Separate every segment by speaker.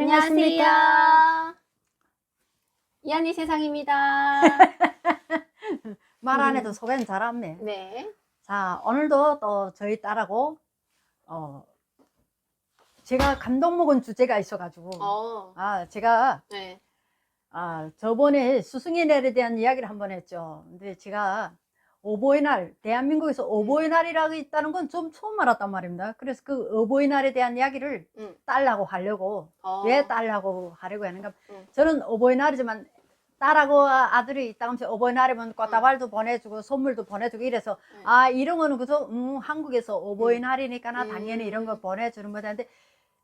Speaker 1: 안녕하세요. 이한이 세상입니다.
Speaker 2: 말안
Speaker 1: 음.
Speaker 2: 해도 소개는 잘하네.
Speaker 1: 네.
Speaker 2: 자, 오늘도 또 저희 딸하고, 어, 제가 감동 먹은 주제가 있어가지고,
Speaker 1: 어.
Speaker 2: 아, 제가,
Speaker 1: 네.
Speaker 2: 아, 저번에 스승의 날에 대한 이야기를 한번 했죠. 근데 제가 어버이날, 대한민국에서 어버이날이라고 있다는 건 좀 처음 알았단 말입니다. 그래서 그 어버이날에 대한 이야기를
Speaker 1: 음.
Speaker 2: 딸하고 하려고,
Speaker 1: 어.
Speaker 2: 왜 딸하고 하려고 하는가.
Speaker 1: 음.
Speaker 2: 저는 어버이날이지만 딸하고 아들이 있다 하면서 어버이날이면 꽃다발도 보내주고 선물도 보내주고 이래서
Speaker 1: 음.
Speaker 2: 아 이런 거는 그저 음, 한국에서 어버이날이니까 나
Speaker 1: 음.
Speaker 2: 당연히 이런 거 보내주는 거다 근데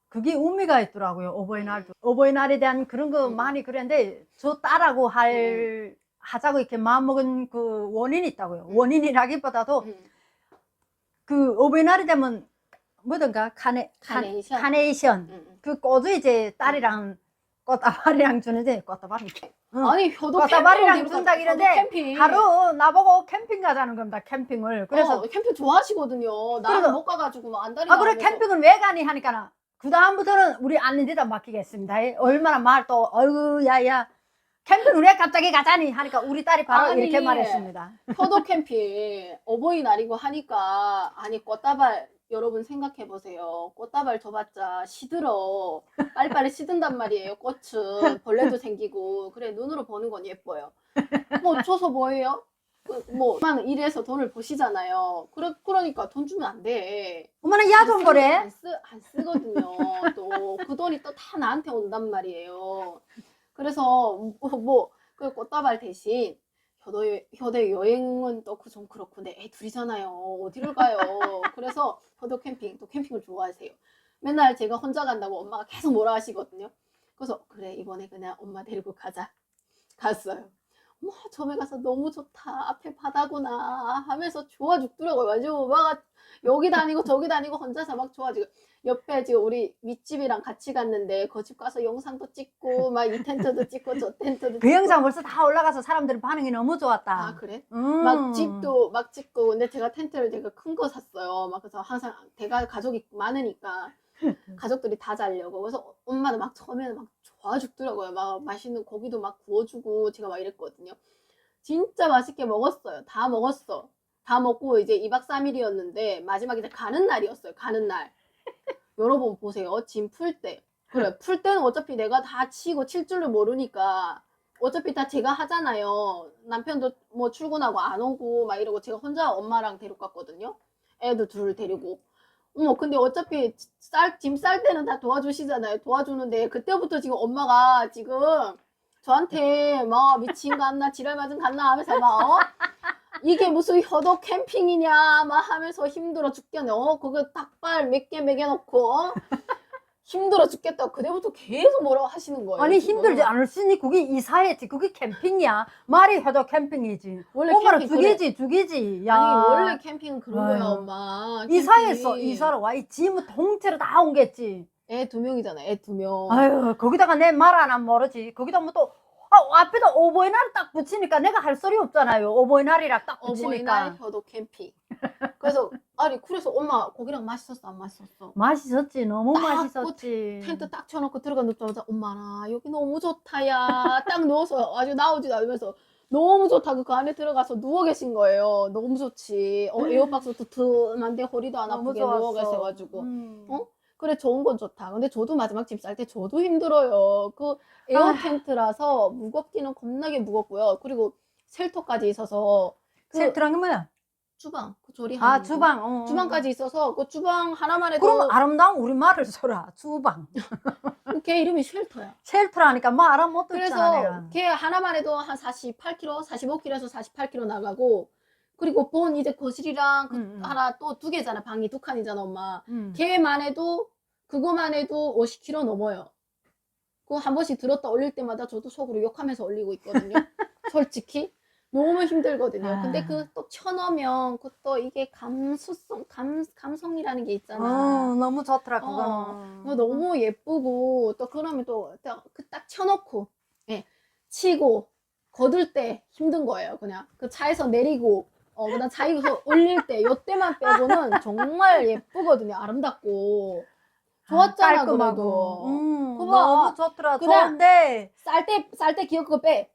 Speaker 2: 그게 의미가 있더라고요 어버이날도 어버이날에 대한 그런 거
Speaker 1: 음.
Speaker 2: 많이 그랬는데 저 딸하고 할 하자고 이렇게 마음먹은 그 원인이 있다고요
Speaker 1: 음.
Speaker 2: 원인이라기보다도
Speaker 1: 음.
Speaker 2: 그 어버이날이 되면 뭐든가 카네, 카-
Speaker 1: 카네이션.
Speaker 2: 카네이션
Speaker 1: 음, 음.
Speaker 2: 그 꽃을 이제 딸이랑 꽃다발이랑 주는데 꽃다발이 응.
Speaker 1: 아니 효도
Speaker 2: 꽃다발이랑 준다
Speaker 1: 캠핑.
Speaker 2: 하루 나보고 캠핑 가자는 겁니다 캠핑을 그래서
Speaker 1: 어, 캠핑 좋아하시거든요. 나는 못 가가지고 막 안달이
Speaker 2: 아 그래. 캠핑은 왜 가니 하니까 그 다음부터는 우리 아내들다 맡기겠습니다 얼마나 말 또 어이구 야야 캠핑을 왜 갑자기 가자니 하니까 우리 딸이 바로
Speaker 1: 아니,
Speaker 2: 이렇게 말했습니다
Speaker 1: 효도 캠핑 어버이날이고 하니까 아니 꽃다발 여러분 생각해 보세요. 꽃다발 줘봤자 시들어 빨리빨리 시든단 말이에요. 꽃은 벌레도 생기고 그래 눈으로 보는 건 예뻐요. 뭐 줘서 뭐예요? 그, 뭐만 일해서 돈을 버시잖아요. 그러, 그러니까 돈 주면 안 돼.
Speaker 2: 어머나 야좀 그래
Speaker 1: 안, 쓰, 안 쓰거든요. 또 그 돈이 또 다 나한테 온단 말이에요. 그래서 뭐 그 꽃다발 대신 효도 효대 여행은 또그좀 그렇고 내애 둘이잖아요. 어디를 가요? 그래서 효도 캠핑 또 캠핑을 좋아하세요. 맨날 제가 혼자 간다고 엄마가 계속 뭐라 하시거든요. 그래서 그래 이번에 그냥 엄마 데리고 가자. 갔어요. 어머 처음에 가서 너무 좋다. 앞에 바다구나 하면서 좋아 죽더라고요. 완전 엄마가 여기 다니고 저기 다니고 혼자서 막 좋아지고 옆에 지금 우리 윗집이랑 같이 갔는데 그 집 가서 영상도 찍고 막 이 텐트도 찍고 저 텐트도
Speaker 2: 그
Speaker 1: 찍고
Speaker 2: 영상 벌써 다 올라가서 사람들 반응이 너무 좋았다
Speaker 1: 아 그래?
Speaker 2: 음.
Speaker 1: 막 집도 막 찍고 근데 제가 텐트를 되게 큰거 샀어요. 막 그래서 항상 대가 가족이 많으니까 가족들이 다 자려고 그래서 엄마는 막 처음에는 막 좋아 죽더라고요. 막 맛있는 고기도 막 구워주고 제가 막 이랬거든요. 진짜 맛있게 먹었어요. 다 먹었어. 다 먹고 이제 2박 3일이었는데 마지막에 이제 가는 날이었어요. 가는 날. 여러분 보세요. 짐 풀 때. 그래 풀 때는 어차피 내가 다 치고 칠 줄을 모르니까 어차피 다 제가 하잖아요. 남편도 뭐 출근하고 안 오고 막 이러고 제가 혼자 엄마랑 데리고 갔거든요. 애들 둘 데리고. 어머 근데 어차피 쌀, 짐 쌀 때는 다 도와주시잖아요. 도와주는데 그때부터 지금 엄마가 지금 저한테 막 미친 갔나 지랄 맞은 갔나 하면서 막 어? 이게 무슨 효도 캠핑이냐 막 하면서 힘들어 죽겠네. 어 그거 닭발 몇 개 먹여놓고 어? 힘들어 죽겠다. 그때부터 계속 뭐라고 하시는 거예요.
Speaker 2: 아니
Speaker 1: 지금.
Speaker 2: 힘들지 않을 수니 그게 이사했지 그게 캠핑이야 말이 해도 캠핑이지
Speaker 1: 원래 캠핑 그래.
Speaker 2: 죽이지 죽이지 야
Speaker 1: 아니 원래 캠핑은 그런 거야. 엄마.
Speaker 2: 이사했어
Speaker 1: 캠핑이.
Speaker 2: 이사로 와 이 짐을 통째로 다 옮겼지
Speaker 1: 애 두 명이잖아. 애 두 명.
Speaker 2: 아유 거기다가 내 말 안 하면 모르지 거기다 뭐 또 아, 앞에다 어버이날 딱 붙이니까 내가 할 소리 없잖아요 어버이날이랑 딱
Speaker 1: 어버이날
Speaker 2: 붙이니까
Speaker 1: 효도 캠핑. 그래서 아니 그래서 엄마 고기랑 맛있었어 안 맛있었어?
Speaker 2: 맛있었지 너무
Speaker 1: 딱
Speaker 2: 맛있었지
Speaker 1: 텐트 딱 쳐놓고 들어가 눕자마자 엄마 나 여기 너무 좋다야 딱 누워서 아주 나오지도 않으면서 너무 좋다 그 안에 들어가서 누워 계신 거예요 너무 좋지 어, 에어박스 두툼한데 허리도 안 아프게 누워
Speaker 2: 좋았어.
Speaker 1: 계셔가지고
Speaker 2: 음.
Speaker 1: 어? 그래 좋은 건 좋다 근데 저도 마지막 집 살 때 저도 힘들어요 그 에어
Speaker 2: 아.
Speaker 1: 텐트라서 무겁기는 겁나게 무겁고요 그리고 셀터까지 있어서
Speaker 2: 그게 뭐야?
Speaker 1: 주방 그 조리하는
Speaker 2: 아
Speaker 1: 거.
Speaker 2: 주방 어.
Speaker 1: 주방까지 있어서 그 주방 하나만 해도
Speaker 2: 그럼 아름다운 우리말을 써라 주방
Speaker 1: 걔 이름이 쉘터야
Speaker 2: 쉘트라니까 말안못 듣잖아
Speaker 1: 그래서
Speaker 2: 내가
Speaker 1: 걔 하나만 해도 한 48kg, 45kg에서 48kg 나가고 그리고 본 이제 거실이랑 그
Speaker 2: 음, 음.
Speaker 1: 하나 또 두 개잖아. 방이 두 칸이잖아, 엄마.
Speaker 2: 음.
Speaker 1: 걔만 해도 그거만 해도 50kg 넘어요. 그거 한 번씩 들었다 올릴 때마다 저도 속으로 욕하면서 올리고 있거든요. 솔직히 너무 힘들거든요.
Speaker 2: 아.
Speaker 1: 근데 그 또 쳐넣으면 그또 이게 감수성, 감 감성이라는 게
Speaker 2: 어,
Speaker 1: 있잖아.
Speaker 2: 너무 좋더라
Speaker 1: 어,
Speaker 2: 그거
Speaker 1: 너무 예쁘고 또 그러면 또딱 쳐놓고 예, 치고 거둘 때 힘든 거예요 그냥 그 차에서 내리고 어 그다음 차에서 올릴 때 요때만 빼고는 정말 예쁘거든요 아름답고 좋았잖아
Speaker 2: 깔끔하고.
Speaker 1: 그래도
Speaker 2: 음,
Speaker 1: 그거
Speaker 2: 너무 좋더라. 좋은데
Speaker 1: 쌀 때 쌀 때 기억 그거 빼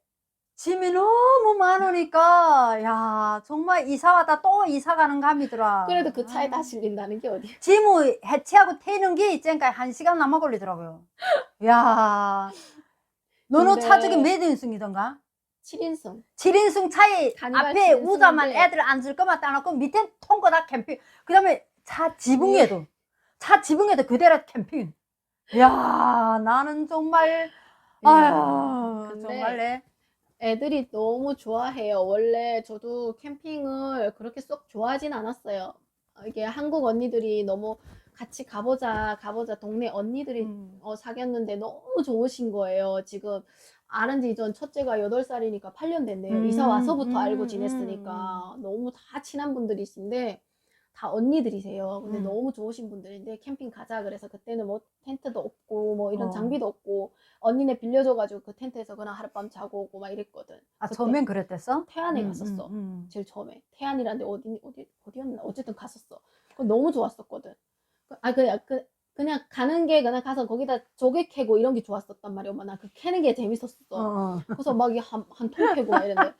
Speaker 2: 짐이 너무 많으니까 야 정말 이사 와다 또 이사 가는 감이더라.
Speaker 1: 그래도 그 차에
Speaker 2: 아.
Speaker 1: 다 실린다는 게 어디야
Speaker 2: 짐을 해체하고 태는 게 있자니까 한 시간 남아 걸리더라고요. 야 너는
Speaker 1: 근데-
Speaker 2: 차 중에 몇 인승이던가?
Speaker 1: 7인승
Speaker 2: 7인승 차에
Speaker 1: 간발
Speaker 2: 앞에
Speaker 1: 7인승인데.
Speaker 2: 우자만 애들 앉을 것만 따놓고 밑에 통거 다 캠핑. 그 다음에 차 지붕에도 차 지붕에도 그대로 캠핑. 야 나는 정말 아유
Speaker 1: 근데
Speaker 2: 정말 내
Speaker 1: 애들이 너무 좋아해요. 원래 저도 캠핑을 그렇게 쏙 좋아하진 않았어요. 이게 한국 언니들이 너무 같이 가보자, 가보자. 동네 언니들이
Speaker 2: 음.
Speaker 1: 어, 사귀었는데 너무 좋으신 거예요. 지금 아는 지 전 첫째가 8살이니까 8년 됐네요. 이사
Speaker 2: 음,
Speaker 1: 와서부터
Speaker 2: 음,
Speaker 1: 알고 지냈으니까 너무 다 친한 분들이신데 다 언니들이세요. 근데
Speaker 2: 음.
Speaker 1: 너무 좋으신 분들인데 캠핑 가자 그래서 그때는 뭐 텐트도 없고 뭐 이런
Speaker 2: 어.
Speaker 1: 장비도 없고 언니네 빌려줘가지고 그 텐트에서 그냥 하룻밤 자고 오고 막 이랬거든.
Speaker 2: 아 처음엔 그랬댔어?
Speaker 1: 태안에
Speaker 2: 음,
Speaker 1: 갔었어.
Speaker 2: 음, 음.
Speaker 1: 제일 처음에 태안이란데 어디 어디 어디였나 어쨌든 갔었어. 그거 너무 좋았었거든. 그- 아 그냥 그 그냥 가는 게 그냥 가서 거기다 조개 캐고 이런 게 좋았었단 말이야. 엄마 나 그 캐는 게 재밌었어.
Speaker 2: 어.
Speaker 1: 그래서 막 한한통 캐고 막 이랬는데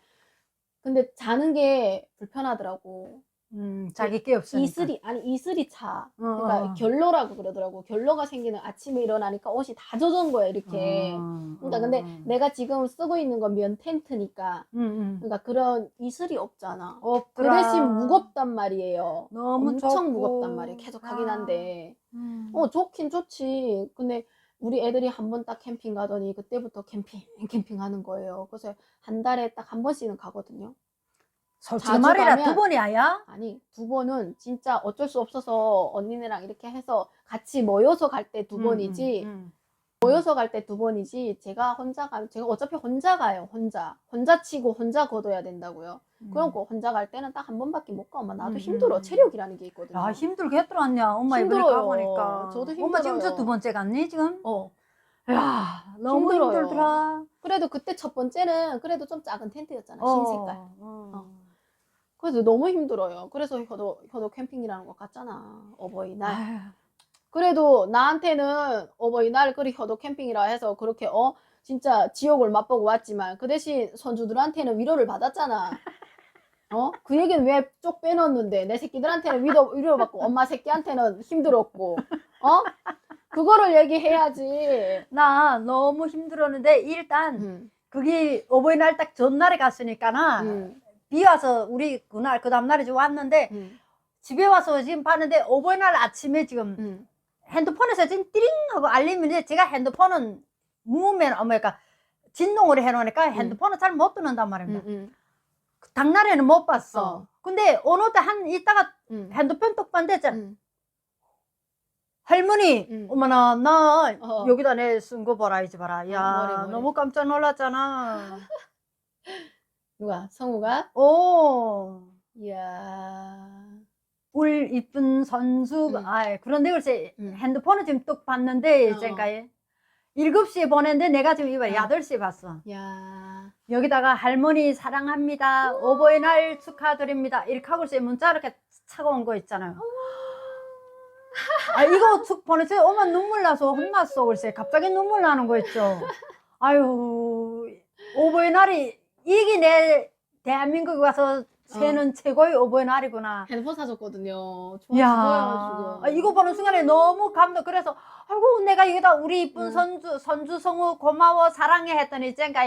Speaker 1: 근데 자는 게 불편하더라고.
Speaker 2: 음, 자기 게 없으니까.
Speaker 1: 이슬이 아니 이슬이 차.
Speaker 2: 어,
Speaker 1: 그러니까
Speaker 2: 어.
Speaker 1: 결로라고 그러더라고. 결로가 생기는 아침에 일어나니까 옷이 다 젖은 거야 이렇게.
Speaker 2: 어,
Speaker 1: 그러니까 근데
Speaker 2: 어.
Speaker 1: 내가 지금 쓰고 있는 건 면 텐트니까
Speaker 2: 음, 음.
Speaker 1: 그러니까 그런 이슬이 없잖아. 그
Speaker 2: 없더라.
Speaker 1: 대신 무겁단 말이에요.
Speaker 2: 너무
Speaker 1: 엄청
Speaker 2: 좋고.
Speaker 1: 무겁단 말이에요. 계속 하긴
Speaker 2: 아.
Speaker 1: 한데.
Speaker 2: 음.
Speaker 1: 어, 좋긴 좋지. 근데 우리 애들이 한 번 딱 캠핑 가더니 그때부터 캠핑, 캠핑 하는 거예요. 그래서 한 달에 딱 한 번씩은 가거든요.
Speaker 2: 솔직히
Speaker 1: 자주 가면-
Speaker 2: 두 번이 아야?
Speaker 1: 아니, 두 번은 진짜 어쩔 수 없어서 언니네랑 이렇게 해서 같이 모여서 갈 때두
Speaker 2: 음,
Speaker 1: 번이지.
Speaker 2: 음,
Speaker 1: 모여서 갈 때 두 번이지. 제가 혼자 가면, 제가 어차피 혼자 가요. 혼자. 혼자 치고 혼자 걷어야 된다고요.
Speaker 2: 음.
Speaker 1: 그러고 혼자 갈 때는 딱 한 번밖에 못 가. 엄마 나도
Speaker 2: 음,
Speaker 1: 힘들어.
Speaker 2: 음.
Speaker 1: 체력이라는 게 있거든요.
Speaker 2: 야 힘들게 했더라냐 엄마 이번에
Speaker 1: 힘들어요.
Speaker 2: 가보니까
Speaker 1: 저도
Speaker 2: 엄마 지금 저
Speaker 1: 힘들어요.
Speaker 2: 두 번째 갔니 지금?
Speaker 1: 어.
Speaker 2: 야 너무
Speaker 1: 힘들어요.
Speaker 2: 힘들더라
Speaker 1: 그래도 그때 첫 번째는 그래도 좀 작은 텐트였잖아. 흰 색깔.
Speaker 2: 어.
Speaker 1: 어. 그래서 너무 힘들어요. 그래서 효도, 효도 캠핑이라는 거 갔잖아. 어버이날.
Speaker 2: 아휴,
Speaker 1: 그래도 나한테는 어버이날 그리 효도 캠핑이라 해서 그렇게 어 진짜 지옥을 맛보고 왔지만 그 대신 손주들한테는 위로를 받았잖아. 어? 그 얘기는 왜 쪽 빼놓는데 내 새끼들한테는 위로 위로 받고 엄마 새끼한테는 힘들었고 어? 그거를 얘기해야지.
Speaker 2: 나 너무 힘들었는데 일단
Speaker 1: 음,
Speaker 2: 그게 어버이날 딱 전날에 갔으니까 나
Speaker 1: 음,
Speaker 2: 비 와서 우리 그날 그 다음 날에 지금 왔는데
Speaker 1: 음,
Speaker 2: 집에 와서 지금 봤는데 어버이날 아침에 지금
Speaker 1: 음.
Speaker 2: 핸드폰에서 지금 띠링 하고 알림인데 제가 핸드폰은 무면 어 뭐랄까 진동으로 해놓으니까 핸드폰을 잘못 듣는단
Speaker 1: 음,
Speaker 2: 말입니다.
Speaker 1: 음,
Speaker 2: 당날에는 못 봤어.
Speaker 1: 어.
Speaker 2: 근데 어느 때한 이따가
Speaker 1: 음,
Speaker 2: 핸드폰 똑 봤는데 자,
Speaker 1: 음.
Speaker 2: 할머니
Speaker 1: 음.
Speaker 2: 어머나 나
Speaker 1: 어.
Speaker 2: 여기다 내 쓴 거 봐라 이제 봐라. 야
Speaker 1: 머리, 머리.
Speaker 2: 너무 깜짝 놀랐잖아.
Speaker 1: 누가? 성우가?
Speaker 2: 오.
Speaker 1: 이야.
Speaker 2: 울 이쁜 선수
Speaker 1: 음.
Speaker 2: 아 그런데 글쎄
Speaker 1: 음.
Speaker 2: 핸드폰을 지금 똑 봤는데
Speaker 1: 어.
Speaker 2: 제가 7시에 보냈는데 내가 지금 이봐
Speaker 1: 어.
Speaker 2: 8시에 봤어.
Speaker 1: 야.
Speaker 2: 여기다가 할머니 사랑합니다. 어버이날 축하드립니다. 이렇게 하고 있어요. 문자 이렇게 차고 온 거 있잖아요. 아, 이거 축 보냈어요. 엄마 눈물 나서 혼났어. 글쎄. 갑자기 눈물 나는 거 있죠. 아유, 어버이날이, 이게 내 대한민국에 와서 새는 최고의 어버이날이구나.
Speaker 1: 핸드폰 사줬거든요. 좋아하고요,
Speaker 2: 아, 이거 보는 순간에 너무 감동. 그래서, 아이고, 내가 여기다 우리 이쁜
Speaker 1: 응.
Speaker 2: 선주, 선주 성우 고마워, 사랑해 했더니, 쨍가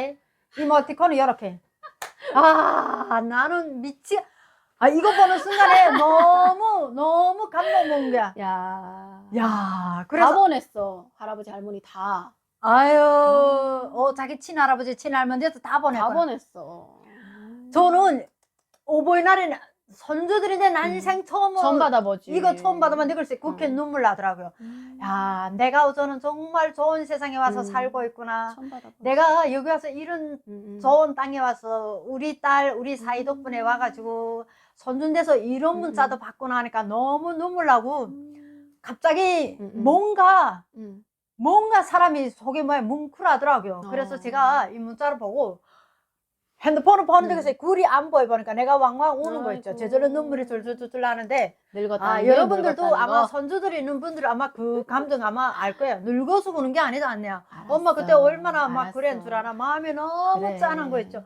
Speaker 2: 이모티콘이 이렇게. 아, 나는 미치, 아, 이거 보는 순간에 너무, 너무 감동 먹은 거야.
Speaker 1: 야.
Speaker 2: 야,
Speaker 1: 다
Speaker 2: 그래서,
Speaker 1: 보냈어. 할아버지 할머니 다.
Speaker 2: 아유, 어, 자기 친할아버지, 친할머니한테
Speaker 1: 다다
Speaker 2: 보냈고.
Speaker 1: 보냈어.
Speaker 2: 저는 어버이날에는 선주들인데 난
Speaker 1: 음.
Speaker 2: 인생 처음,
Speaker 1: 처음 받아보지.
Speaker 2: 이거 처음 받아봤는데 글쎄, 그렇게
Speaker 1: 음.
Speaker 2: 눈물 나더라고요.
Speaker 1: 음.
Speaker 2: 야, 내가 저는 정말 좋은 세상에 와서
Speaker 1: 음.
Speaker 2: 살고 있구나.
Speaker 1: 처음.
Speaker 2: 내가 여기 와서 이런
Speaker 1: 음, 음.
Speaker 2: 좋은 땅에 와서 우리 딸, 우리 사이 덕분에
Speaker 1: 음.
Speaker 2: 와가지고 선준돼서 이런
Speaker 1: 음,
Speaker 2: 문자도
Speaker 1: 음.
Speaker 2: 받고 나니까 너무 눈물 나고
Speaker 1: 음.
Speaker 2: 갑자기
Speaker 1: 음, 음.
Speaker 2: 뭔가,
Speaker 1: 음.
Speaker 2: 뭔가 사람이 속에 뭐야 뭉클하더라고요. 그래서
Speaker 1: 어.
Speaker 2: 제가 이 문자를 보고 핸드폰을 보는
Speaker 1: 네.
Speaker 2: 데서 굴이 안 보여 보니까 내가 왕왕 우는 거 있죠.
Speaker 1: 아이고.
Speaker 2: 제절로 눈물이 줄줄줄 나는데
Speaker 1: 늙었다.
Speaker 2: 아, 여러분들도 아마 선주들이 있는 분들은 아마 그 감정 아마 알 거예요. 늙어서 우는 게 아니다 않냐. 엄마 그때 얼마나 막 그랬는 줄 알아. 마음이 너무
Speaker 1: 그래.
Speaker 2: 짠한 거 있죠.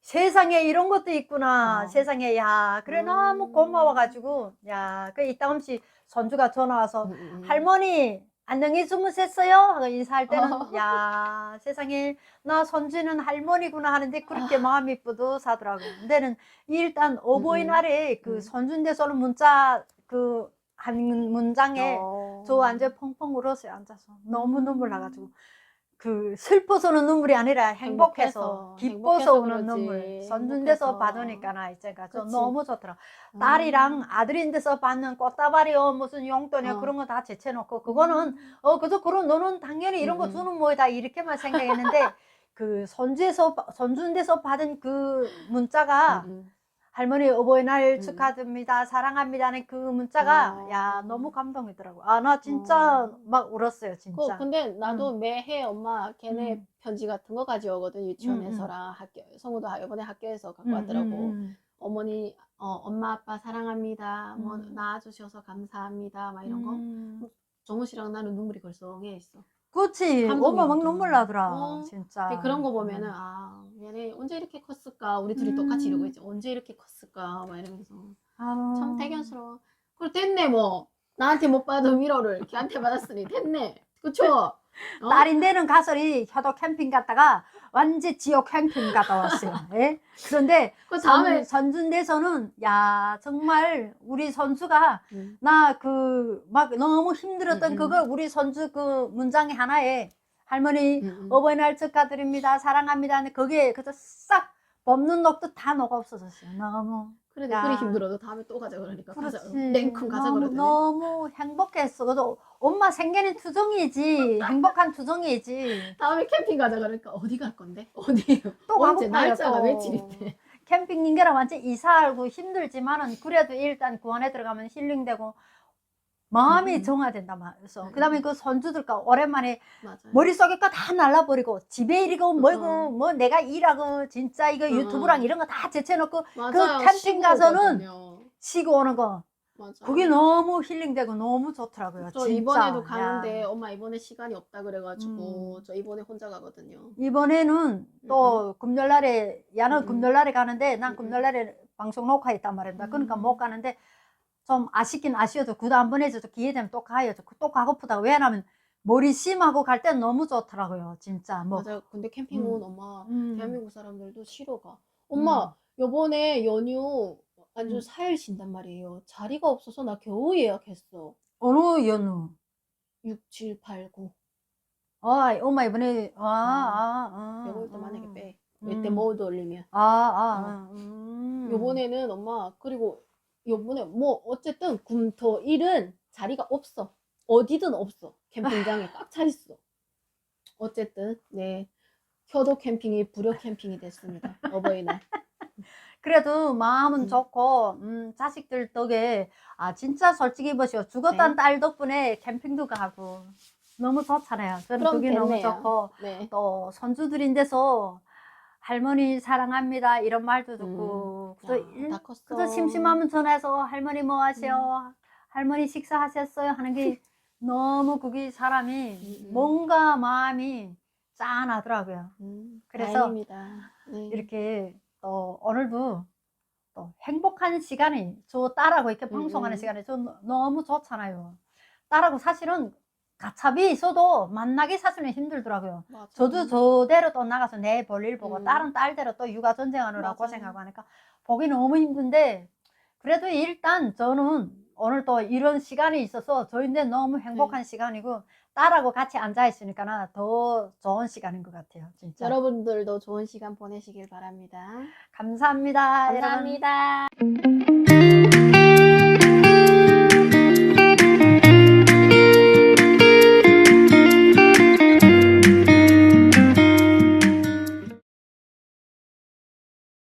Speaker 2: 세상에 이런 것도 있구나.
Speaker 1: 어.
Speaker 2: 세상에 야 그래
Speaker 1: 음.
Speaker 2: 너무 고마워가지고 야그 이따 없이 선주가 전화 와서
Speaker 1: 음,
Speaker 2: 할머니 안녕히 주무셨어요? 하고 인사할 때는
Speaker 1: 어.
Speaker 2: 야 세상에 나 선주는 할머니구나 하는데 그렇게
Speaker 1: 아.
Speaker 2: 마음이 뿌듯하더라고요. 근데는 일단 어버이날에 그
Speaker 1: 음.
Speaker 2: 선준대서는 문자 그 한 문장에
Speaker 1: 어.
Speaker 2: 저 완전 펑펑 울었어요 앉아서 너무 눈물 나가지고 그 슬퍼서는 눈물이 아니라 행복해서
Speaker 1: 행복해서,
Speaker 2: 기뻐서 우는
Speaker 1: 그러지.
Speaker 2: 눈물 선준대서
Speaker 1: 행복해서.
Speaker 2: 받으니까 나 이제가 좀
Speaker 1: 그치.
Speaker 2: 너무 좋더라
Speaker 1: 음.
Speaker 2: 딸이랑 아들인데서 받는 꽃다발이요 무슨 용돈이요
Speaker 1: 어.
Speaker 2: 그런 거 다 제쳐놓고 그거는 어 그저 그런 너는 당연히 이런 거
Speaker 1: 음, 음.
Speaker 2: 주는 뭐다 이렇게만 생각했는데 그 선주에서 선준대서 받은 그 문자가
Speaker 1: 음, 음.
Speaker 2: 할머니 어버이날
Speaker 1: 음.
Speaker 2: 축하드립니다 사랑합니다는 그 문자가
Speaker 1: 어.
Speaker 2: 야 너무 감동이더라고 아 나 진짜
Speaker 1: 어.
Speaker 2: 막 울었어요
Speaker 1: 그,
Speaker 2: 진짜
Speaker 1: 근데 나도 매해 엄마 걔네
Speaker 2: 음.
Speaker 1: 편지 같은 거 가져오거든 유치원에서랑 학교 성우도 이번에 학교에서 갖고 왔더라고
Speaker 2: 음,
Speaker 1: 어머니 어, 엄마 아빠 사랑합니다 뭐
Speaker 2: 음.
Speaker 1: 낳아주셔서 감사합니다 막 이런 거
Speaker 2: 음.
Speaker 1: 정우 씨랑 나는 눈물이 걸썽해 있어
Speaker 2: 그치
Speaker 1: 감동이
Speaker 2: 엄마 막. 눈물 나더라
Speaker 1: 어.
Speaker 2: 진짜
Speaker 1: 근데 그런 거 보면은
Speaker 2: 음.
Speaker 1: 아 얘네 언제 이렇게 컸을까 우리 둘이 똑같이
Speaker 2: 음.
Speaker 1: 이러고 있지 언제 이렇게 컸을까 막 이러면서
Speaker 2: 아우.
Speaker 1: 참 대견스러워 그래 됐네 뭐 나한테 못 받은 위로를 걔한테 받았으니 됐네 그쵸 어?
Speaker 2: 딸인데는 가설이 효도 캠핑 갔다가 완전 지옥 캠핑 갔다 왔어요. 예? 그런데
Speaker 1: 그 다음에
Speaker 2: 선, 선준대서는 야 정말 우리 선수가
Speaker 1: 음.
Speaker 2: 나그 막 너무 힘들었던
Speaker 1: 음, 음.
Speaker 2: 그걸 우리 선수 그 문장에 하나에 할머니
Speaker 1: 음, 음.
Speaker 2: 어버이날 축하드립니다 사랑합니다 거기에 그저 싹 법는 녹도 다 녹아 없어졌어요. 너무 야.
Speaker 1: 그리 힘들어도 다음에 또 가자 그러니까 가자
Speaker 2: 그렇지.
Speaker 1: 냉큼 가자
Speaker 2: 너무,
Speaker 1: 그러더니
Speaker 2: 너무 행복했어. 그래서 엄마 생계는 투정이지 행복한 투정이지.
Speaker 1: 다음에 캠핑 가자 그러니까 어디 갈 건데 어디
Speaker 2: 또
Speaker 1: 언제
Speaker 2: 가고파요,
Speaker 1: 날짜가
Speaker 2: 또.
Speaker 1: 며칠인데
Speaker 2: 캠핑 인계랑 완전 이사하고 힘들지만은 그래도 일단 그 안에 들어가면 힐링되고 마음이
Speaker 1: 음.
Speaker 2: 정화된다 말이죠.
Speaker 1: 음.
Speaker 2: 그다음에 그 선주들과 오랜만에
Speaker 1: 맞아요
Speaker 2: 머릿속에 거다 날라버리고 집에 이리고 뭐고
Speaker 1: 어.
Speaker 2: 뭐 내가 일하고 진짜 이거
Speaker 1: 어.
Speaker 2: 유튜브랑 이런 거 다 제쳐놓고
Speaker 1: 맞아요
Speaker 2: 캠핑
Speaker 1: 쉬고
Speaker 2: 가서는. 쉬고 오는 거
Speaker 1: 맞아
Speaker 2: 그게 너무 힐링되고 너무 좋더라고요.
Speaker 1: 저
Speaker 2: 진짜.
Speaker 1: 이번에도
Speaker 2: 야.
Speaker 1: 가는데 엄마 이번에 시간이 없다 그래가지고
Speaker 2: 음.
Speaker 1: 저 이번에 혼자 가거든요
Speaker 2: 이번에는 또 금요일날에 야는
Speaker 1: 음.
Speaker 2: 금요일날에 가는데 난
Speaker 1: 음.
Speaker 2: 금요일날에 방송 녹화 있단 말입니다. 그러니까
Speaker 1: 음.
Speaker 2: 못 가는데 좀 아쉽긴 아쉬워도 그도 한 번 해줘도 기회 되면 또 가요. 또 가고프다. 왜냐면 머리 심하고 갈 땐 너무 좋더라고요. 진짜 뭐.
Speaker 1: 맞아요 근데 캠핑은
Speaker 2: 음.
Speaker 1: 엄마
Speaker 2: 음.
Speaker 1: 대한민국 사람들도 쉬러 가 엄마 요번에 연휴 완전
Speaker 2: 음.
Speaker 1: 4일 쉰단 말이에요 자리가 없어서 나 겨우 예약했어
Speaker 2: 어느 연휴?
Speaker 1: 6, 7, 8, 9
Speaker 2: 아, 엄마 이번에 아, 아, 아.
Speaker 1: 요거 때
Speaker 2: 아.
Speaker 1: 만약에 빼
Speaker 2: 음.
Speaker 1: 이때 모두 올리면
Speaker 2: 아, 아, 아. 음.
Speaker 1: 요번에는 엄마 그리고 요번에 뭐 어쨌든 금토 일은 자리가 없어. 어디든 없어. 캠핑장에 꽉 차 있어. 어쨌든 네. 효도 캠핑이 불효 캠핑이 됐습니다. 어버이날.
Speaker 2: 그래도 마음은
Speaker 1: 음.
Speaker 2: 좋고 음, 자식들 덕에 아 진짜 솔직히 보시오. 죽었던
Speaker 1: 네.
Speaker 2: 딸 덕분에 캠핑도 가고. 너무 좋잖아요. 저는 그게 너무. 좋고.
Speaker 1: 네.
Speaker 2: 또 손주들인데서 할머니 사랑합니다 이런 말도 듣고
Speaker 1: 야,
Speaker 2: 일-
Speaker 1: 다 컸어
Speaker 2: 그저 심심하면 전화해서 할머니 뭐 하세요? 할머니 식사하셨어요? 하는 게 너무 그게 사람이
Speaker 1: 음, 음.
Speaker 2: 뭔가 마음이 짠하더라고요.
Speaker 1: 음,
Speaker 2: 그래서
Speaker 1: 다행입니다. 네.
Speaker 2: 이렇게 또 오늘도 또 행복한 시간이 저 딸하고 이렇게 방송하는
Speaker 1: 음.
Speaker 2: 시간이 저 너- 너무 좋잖아요. 딸하고 사실은 가차비 있어도 만나기 사실은 힘들더라고요.
Speaker 1: 맞아.
Speaker 2: 저도 저대로 또 나가서 내 볼일 보고
Speaker 1: 음.
Speaker 2: 딸은 딸대로 또 육아 전쟁하느라
Speaker 1: 맞아요.
Speaker 2: 고생하고 하니까 보기 너무 힘든데 그래도 일단 저는 오늘 또 이런 시간이 있어서 저인데 너무 행복한
Speaker 1: 네.
Speaker 2: 시간이고 딸하고 같이 앉아 있으니까 더 좋은 시간인 것 같아요. 진짜.
Speaker 1: 여러분들도 좋은 시간 보내시길 바랍니다.
Speaker 2: 감사합니다. 여러분.
Speaker 1: 감사합니다.